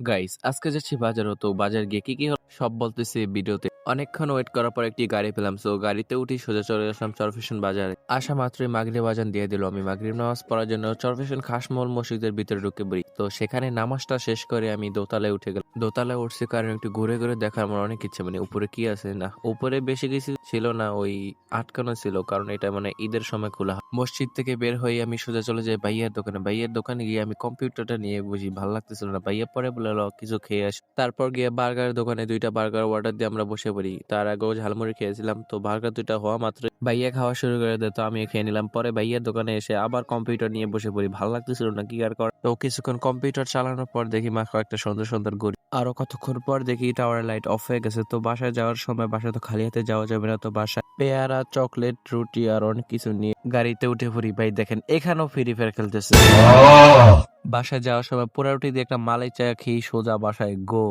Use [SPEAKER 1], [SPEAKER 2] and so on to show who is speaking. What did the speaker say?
[SPEAKER 1] Guys আজকে যাচ্ছি বাজারও তো বাজার গিয়ে কি কি সব বলতেছে ভিডিওতে। অনেকক্ষণ ওয়েট করার পর একটি গাড়ি পেলাম। সো গাড়িতে উঠি সোজা চলে আসলাম চরফেশন বাজারে। আসা মাত্রই মাগরিব বাজান দিয়ে দিল আমি। মাগরিব নামাজ পড়ার জন্য চরফেশন খাসমল মসজিদের ভিতরে ঢুকে পড়ি। তো সেখানে নামাজটা শেষ করে আমি দোতলায় উঠে গেলাম। দোতলায় উঠছি কারণ একটু ঘুরে ঘুরে দেখার আমার অনেক ইচ্ছে। মানে উপরে কি আছে? না, উপরে বেশি কিছু ছিল না, ওই আটকানো ছিল। কারণ এটা মানে ঈদের সময় খোলা। মসজিদ থেকে বের হয়ে আমি সোজা চলে যাই ভাইয়ার দোকানে। ভাইয়ার দোকানে গিয়ে আমি কম্পিউটারটা নিয়ে বুঝি, ভালো লাগতেছিল না। ভাইয়া পরে বলে কিছু খেয়ে আসি। তারপর গিয়ে বার্গার দোকানে দুইটা বার্গার অর্ডার দিয়ে আমরা বসে পড়ি তার আগেও ঝালমুড়ি খেয়েছিলাম তো বার্গার দুইটা হওয়া মাত্র ভাইয়া খাওয়া শুরু করে দেয় তো আমি খেয়ে নিলাম। পরে ভাইয়ার দোকানে এসে আবার কম্পিউটার নিয়ে বসে পড়ি। ভালো লাগতেছিল না কি আর কর? তো কিছুক্ষণ কম্পিউটার চালানোর পর দেখি মা কয়েকটা সুন্দর সুন্দর ঘড়ি। আরও কতক্ষণ পর দেখি টাওয়ার লাইট অফ হয়ে গেছে তো বাসায় যাওয়ার সময় বাসায় তো খালি হাতে যাওয়া যাবে না তো বাসায় পেয়ারা চকলেট রুটি আর অনেক কিছু নিয়ে গাড়িতে উঠে পড়ি। ভাই দেখেন এখানেও ফ্রি ফায়ার খেলতেছে। বাসায় যাওয়ার সময় পুরা রুটি দিয়ে একটা মালাই চা খেয়ে সোজা বাসায় গো।